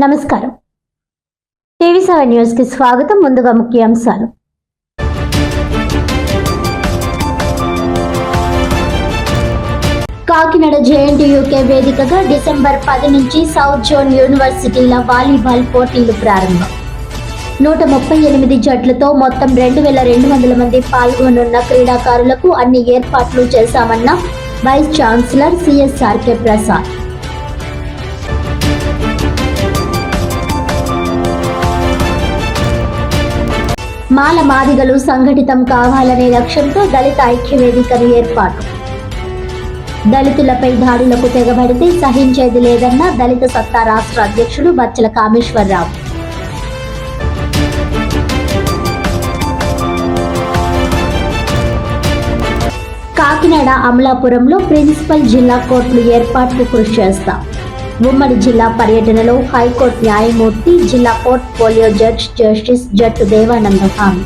నమస్కారం. TV seven న్యూస్కి స్వాగతం ముందుగా ముఖ్యాంశాలు. కాకినాడ జేఎన్టీయూకే వేదికగా డిసెంబర్ పది నుంచి సౌత్ జోన్ యూనివర్సిటీల వాలీబాల్ పోటీలు ప్రారంభం. నూట ముప్పై ఎనిమిది జట్లతో మొత్తం రెండు వేల రెండు వందల మంది పాల్గొనున్న క్రీడాకారులకు అన్ని ఏర్పాట్లు చేశామన్న వైస్ ఛాన్సలర్ సిఎస్ఆర్కే ప్రసాద్. మాల మాదిగలు సంఘటితం కావాలనే లక్ష్యంతో దళిత ఐక్య వేదికను ఏర్పాటు. దళితులపై దాడులకు తెగబడితే సహించేది లేదన్న దళిత సత్తా రాష్ట్ర అధ్యక్షుడు బచ్చల కామేశ్వరరావు. కాకినాడ అమలాపురంలో ప్రిన్సిపల్ జిల్లా కోర్టులు ఏర్పాట్లు కృషి చేస్తాం. ఉమ్మడి జిల్లా పర్యటనలో హైకోర్టు న్యాయమూర్తి జిల్లా పోర్ట్ పోలియో జడ్జ్ జస్టిస్ జట్టు దేవానంద హామీ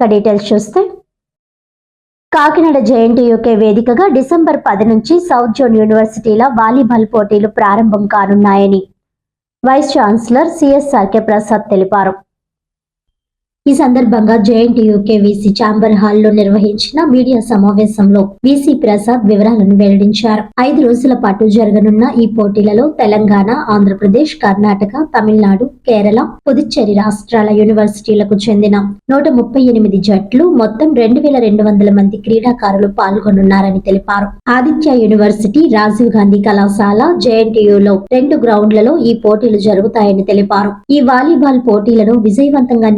డీటెయిల్స్ చూస్తే కాకినాడ జేఎన్టీయూకే వేదికగా డిసెంబర్ పది నుంచి సౌత్ జోన్ యూనివర్సిటీల వాలీబాల్ పోటీలు ప్రారంభం కానున్నాయని వైస్ ఛాన్సలర్ సిఎస్ఆర్కే ప్రసాద్ తెలిపారు. ఈ సందర్భంగా జేఎన్టీయూకే వీసీ ఛాంబర్ హాల్లో నిర్వహించిన మీడియా సమావేశంలో వీసీ ప్రసాద్ వివరాలను వెల్లడించారు. ఐదు రోజుల పాటు జరగనున్న ఈ పోటీలలో తెలంగాణ ఆంధ్రప్రదేశ్ కర్ణాటక తమిళనాడు కేరళ పుదుచ్చేరి రాష్ట్రాల యూనివర్సిటీలకు చెందిన నూట ముప్పై ఎనిమిది జట్లు మొత్తం రెండు వేల రెండు వందల మంది క్రీడాకారులు పాల్గొనున్నారని తెలిపారు. ఆదిత్య యూనివర్సిటీ రాజీవ్ గాంధీ కళాశాల జేఎన్టీయూలో రెండు గ్రౌండ్లలో ఈ పోటీలు జరుగుతాయని తెలిపారు. ఈ వాలీబాల్ పోటీలను విజయవంతంగా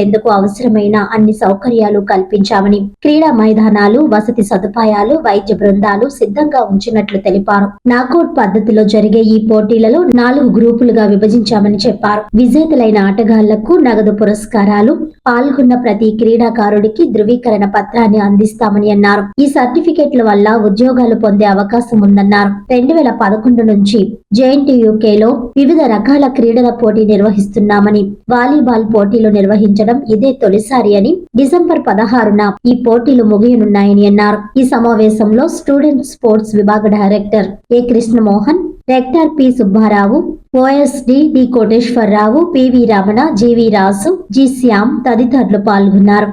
చేసేందుకు అవసరమైన అన్ని సౌకర్యాలు కల్పించామని క్రీడా మైదానాలు వసతి సదుపాయాలు వైద్య బృందాలు సిద్ధంగా ఉంచినట్లు తెలిపారు. నాకౌట్ పద్ధతిలో జరిగే ఈ పోటీలలో నాలుగు గ్రూపులుగా విభజించామని చెప్పారు. విజేతలైన ఆటగాళ్ళకు నగదు పురస్కారాలు పాల్గొన్న ప్రతి క్రీడాకారుడికి ధృవీకరణ పత్రాన్ని అందిస్తామని అన్నారు. ఈ సర్టిఫికెట్ల వల్ల ఉద్యోగాలు పొందే అవకాశం ఉందన్నారు. రెండు వేల పదకొండు నుంచి జేఎన్టీయూకేలో వివిధ రకాల క్రీడల పోటీ నిర్వహిస్తున్నామని వాలీబాల్ పోటీలు నిర్వహించడం ఇదే తొలిసారి అని డిసెంబర్ పదహారున ఈ పోటీలు ముగియనున్నాయని అన్నారు. ఈ సమావేశంలో స్టూడెంట్ స్పోర్ట్స్ విభాగ director A Krishnamohan rector P Subbarao OSD D Koteswararao PV Ramana GV Rasu G Shyam తదితరులు పాల్గొన్నారు.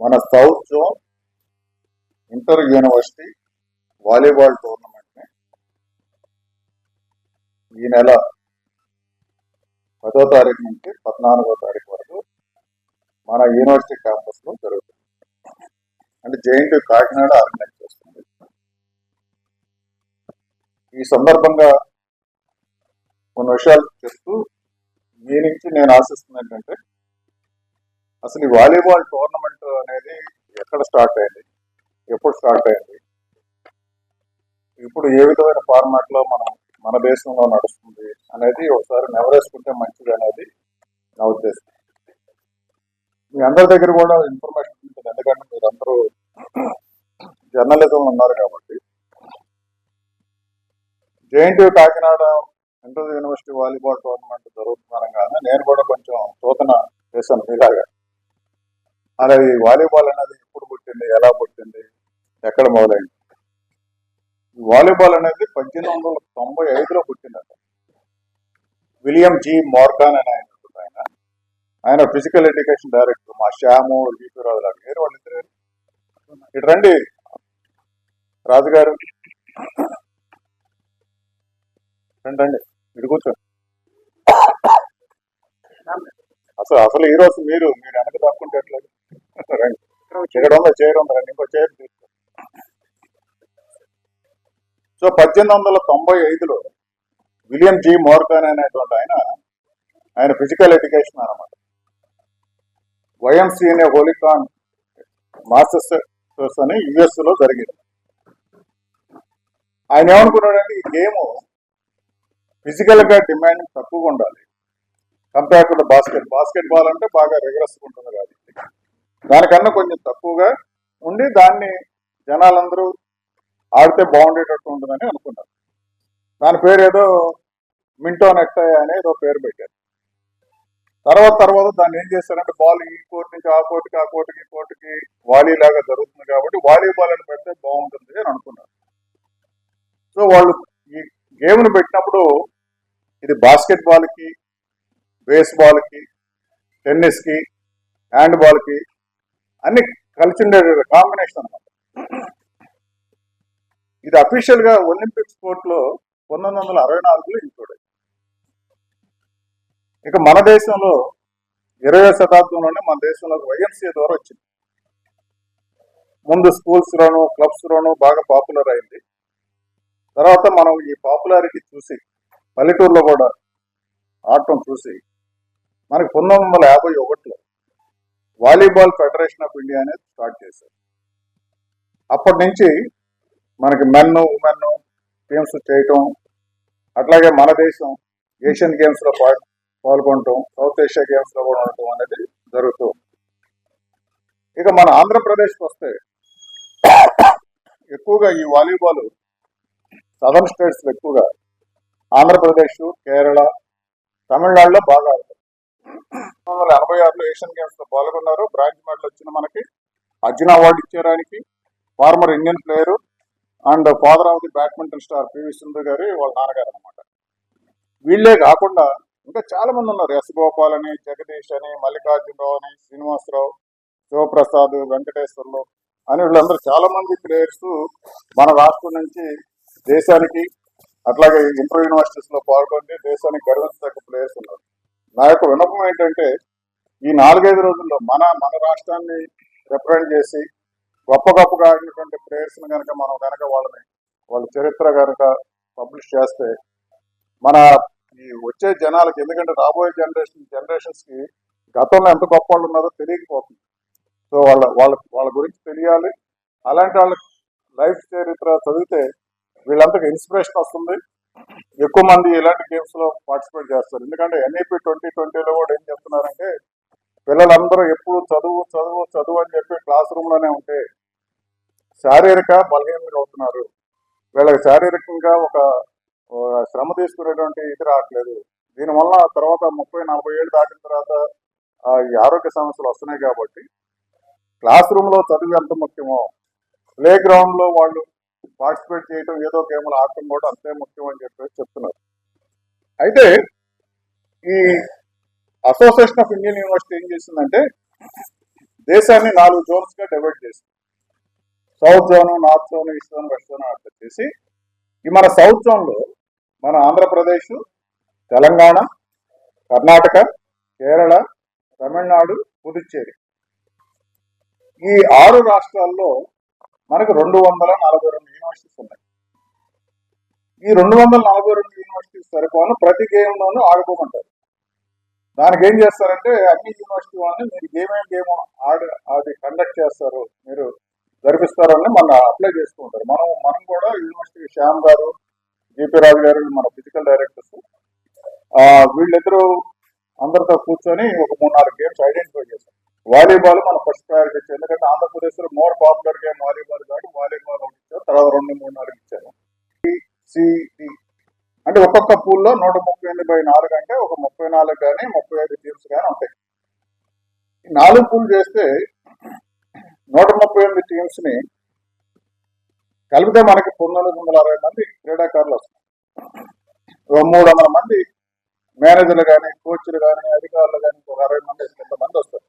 మన south zone inter university volleyball టోర్నమెంట్ని ఈ నెల పదో తారీఖు నుంచి పద్నాలుగో తారీఖు వరకు మన యూనివర్సిటీ క్యాంపస్లో జరుగుతుంది. అంటే జేఎన్టీ కాకినాడ ఆర్గనైజ్ చేస్తుంది. ఈ సందర్భంగా కొన్ని విషయాలు చెప్తూ మీ నుంచి నేను ఆశిస్తుంది ఏంటంటే అసలు ఈ వాలీబాల్ టోర్నమెంట్ అనేది ఎక్కడ స్టార్ట్ అయింది? ఎప్పుడు స్టార్ట్ అయింది? ఇప్పుడు ఏ విధమైన ఫార్మాట్లో మనం మన దేశంలో నడుస్తుంది అనేది ఒకసారి నెవరేసుకుంటే మంచిది అనేది నా ఉద్దేశం. మీ అందరి దగ్గర కూడా ఇన్ఫర్మేషన్ ఉంటుంది. ఎందుకంటే మీరు అందరూ జర్నలిజం ఉన్నారు కాబట్టి. JNT Kakinada inter university volleyball tournament జరుగుతుందనగానే నేను కూడా కొంచెం సూచన చేశాను మీలాగా. అలా ఈ వాలీబాల్ అనేది ఎప్పుడు పుట్టింది? ఎలా పుట్టింది? ఎక్కడ మొదలైంది? ఈ వాలీబాల్ అనేది పద్దెనిమిది వందల తొంభై ఐదులో పుట్టిందట. విలియం జి మోర్గాన్ అని ఆయన. ఆయన ఫిజికల్ ఎడ్యుకేషన్ డైరెక్టర్ మా శ్యాము జీపీరావు లాంటి వేరు వాళ్ళిద్దరు. ఇటు రండి. రాజుగారు. రండి రండి ఇటు కూర్చోండి. అసలు అసలు ఈ రోజు మీరు మీరు వెనక తప్పుకుంటే ఎట్లా? రండి. ఇక్కడ ఉందా? చైర్ ఉందా? రండి ఇంకో చైర్ తీసుకో సో పద్దెనిమిది వందల తొంభై ఐదులో విలియం జి మోర్గాన్ అనేటువంటి ఆయన ఆయన ఫిజికల్ ఎడ్యుకేషన్ అనమాట. వైఎంసీ అనే హోలికాన్ మాస్టర్స్ అని యుఎస్లో జరిగింది. ఆయన ఏమనుకున్నాడంటే ఈ గేమ్ ఫిజికల్గా డిమాండ్ తక్కువగా ఉండాలి. Compare to basket. Basket ball అంటే బాగా రిగరస్ ఉంటుంది కాబట్టి. దానికన్నా కొంచెం తక్కువగా ఉండి దాన్ని జనాలందరూ ఆడితే బాగుండేటట్టు ఉంటుందని అనుకున్నారు. దాని పేరు ఏదో మింటో నెట్ అనేది ఏదో పేరు పెట్టారు. తర్వాత తర్వాత దాన్ని ఏం చేశారంటే బాల్ ఈ కోర్టు నుంచి ఆ కోర్టుకి ఆ కోర్టుకి ఈ కోర్టుకి వాలీ లాగా జరుగుతుంది కాబట్టి వాలీబాల్ అని పెడితే బాగుంటుంది అని అనుకున్నారు. సో వాళ్ళు ఈ గేమ్ను పెట్టినప్పుడు ఇది బాస్కెట్ బాల్కి బేస్బాల్కి టెన్నిస్కి హ్యాండ్ బాల్కి అన్ని కలిసి ఉండే కాంబినేషన్ అనమాట ఇది అఫీషియల్గా ఒలింపిక్ స్పోర్ట్లో పంతొమ్మిది వందల అరవై నాలుగులో ఇంక్లూడ్ అయింది. ఇక మన దేశంలో ఇరవై శతాబ్దంలోనే మన దేశంలో వైఎంసీ ద్వారా వచ్చింది. ముందు స్కూల్స్ లోను క్లబ్స్ లోను బాగా పాపులర్ అయింది. తర్వాత మనం ఈ పాపులారిటీ చూసి పల్లెటూరులో కూడా ఆడటం చూసి మనకి పంతొమ్మిది వందల యాభై ఒకటిలో వాలీబాల్ ఫెడరేషన్ ఆఫ్ ఇండియా అనేది స్టార్ట్ చేశారు. అప్పటి నుంచి మనకి మెన్ ఉమెన్ గేమ్స్ చేయటం అట్లాగే మన దేశం ఏషియన్ గేమ్స్లో పాటు పాల్గొనటం సౌత్ ఏషియా గేమ్స్లో కూడా ఉండటం అనేది జరుగుతూ ఇక మన ఆంధ్రప్రదేశ్కి వస్తే ఎక్కువగా ఈ వాలీబాల్ సదర్న్ స్టేట్స్లో ఎక్కువగా ఆంధ్రప్రదేశ్ కేరళ తమిళనాడులో బాగా ఆడతారు. పంతొమ్మిది వందల ఎనభై ఆరులో ఏషియన్ గేమ్స్లో పాల్గొన్నారు. బ్రాంజ్ మెడల్ వచ్చిన మనకి అర్జున్ అవార్డు ఇచ్చేదానికి former Indian player and father of the badminton star PV Sindhu గారి వాళ్ళ నాన్నగారు అనమాట వీళ్ళే కాకుండా ఇంకా చాలా మంది ఉన్నారు. ఎస్ గోపాల్ అని జగదీష్ అని మల్లికార్జునరావు అని శ్రీనివాసరావు శివప్రసాద్ వెంకటేశ్వర్లు అని వీళ్ళందరూ చాలా మంది ప్లేయర్స్ మన రాష్ట్రం నుంచి దేశానికి అట్లాగే ఇంటర్ యూనివర్సిటీస్లో పాల్గొని దేశానికి గర్వించదగ్గ ప్లేయర్స్ ఉన్నారు. నా యొక్క వినపం ఏంటంటే ఈ నాలుగైదు రోజుల్లో మన మన రాష్ట్రాన్ని రిప్రజెంట్ చేసి గొప్ప గొప్పగా ఆడినటువంటి ప్లేయర్స్ కనుక మనం కనుక వాళ్ళని వాళ్ళ చరిత్ర కనుక పబ్లిష్ చేస్తే మన వచ్చే జనాలకి ఎందుకంటే రాబోయే జనరేషన్ జనరేషన్స్కి గతంలో ఎంత గొప్ప వాళ్ళు ఉన్నారో తెలియకపోతుంది. సో వాళ్ళ వాళ్ళ వాళ్ళ గురించి తెలియాలి. అలాంటి వాళ్ళ లైఫ్ చరిత్ర చదివితే వీళ్ళంతకు ఇన్స్పిరేషన్ వస్తుంది. ఎక్కువ మంది ఇలాంటి గేమ్స్లో పార్టిసిపేట్ చేస్తారు. ఎందుకంటే ఎన్ఈపి ట్వంటీ ట్వంటీలో కూడా ఏం చెప్తున్నారంటే పిల్లలందరూ ఎప్పుడు చదువు చదువు చదువు అని చెప్పి క్లాస్ రూమ్లోనే ఉంటే శారీరక బలహీనంగా అవుతున్నారు. వీళ్ళకి శారీరకంగా ఒక శ్రమ తీసుకునేటువంటి ఇది రావట్లేదు. దీనివల్ల తర్వాత ముప్పై నలభై ఏళ్ళు దాటిన తర్వాత ఈ ఆరోగ్య సమస్యలు వస్తున్నాయి కాబట్టి క్లాస్ రూమ్లో చదువు ఎంత ముఖ్యమో ప్లే గ్రౌండ్లో వాళ్ళు పార్టిసిపేట్ చేయడం ఏదో గేమ్లు ఆడటం కూడా అంతే ముఖ్యం అని చెప్పేసి చెప్తున్నారు. అయితే ఈ అసోసియేషన్ ఆఫ్ ఇండియన్ యూనివర్సిటీ ఏం చేసిందంటే దేశాన్ని నాలుగు జోన్స్గా డివైడ్ చేసింది. South zone north zone east zone west zone అట్లా చేసి ఈ మన సౌత్ జోన్లో మన ఆంధ్రప్రదేశ్ తెలంగాణ కర్ణాటక కేరళ తమిళనాడు పుదుచ్చేరి. ఈ ఆరు రాష్ట్రాల్లో మనకు రెండు వందల నలభై రెండు యూనివర్సిటీస్ ఉన్నాయి. ఈ రెండు వందల నలభై రెండు యూనివర్సిటీస్ సరిపోను ప్రతి గేమ్లోనూ ఆడుకోమంటారు. దానికి ఏం చేస్తారంటే అన్ని యూనివర్సిటీ వాళ్ళని మీరు ఏమేమి గేమ్ ఆడ అది కండక్ట్ చేస్తారు. మీరు జరిపిస్తారని మన అప్లై చేసుకుంటారు మనం మనం కూడా యూనివర్సిటీ శ్యామ్ గారు జేపీ రాజు గారు మన ఫిజికల్ డైరెక్టర్స్ వీళ్ళిద్దరూ అందరితో కూర్చొని ఒక మూడు నాలుగు గేమ్స్ ఐడెంటిఫై చేశారు. వాలీబాల్ మన ఫస్ట్ ప్రయారిటీ ఇచ్చారు. ఎందుకంటే ఆంధ్రప్రదేశ్లో మోర్ పాపులర్ గేమ్ వాలీబాల్ కాబట్టి వాలీబాల్ ఒకటి ఇచ్చారు. తర్వాత రెండు మూడు నాలుగు ఇచ్చారు సిటి అంటే ఒక్కొక్క పూల్లో నూట ముప్పై ఎనిమిది బై నాలుగు అంటే ఒక ముప్పై నాలుగు కానీ ముప్పై ఐదు టీమ్స్ కానీ ఉంటాయి. ఈ నాలుగు పూల్ చేస్తే నూట ముప్పై ఎనిమిది టీమ్స్ని కలిపితే మనకి పంతొమ్మిది వందల అరవై మంది క్రీడాకారులు వస్తారు. మూడు వందల మంది మేనేజర్లు కానీ కోచ్లు కానీ అధికారులు కానీ ఒక అరవై మంది కొంతమంది వస్తారు.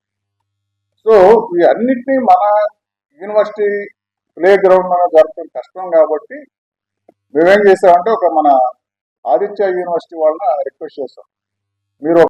సో ఈ మన యూనివర్సిటీ ప్లే గ్రౌండ్లో జరపడం కష్టం కాబట్టి మేమేం చేసామంటే ఒక మన ఆదిత్య యూనివర్సిటీ వాళ్ళని రిక్వెస్ట్ చేస్తాం మీరు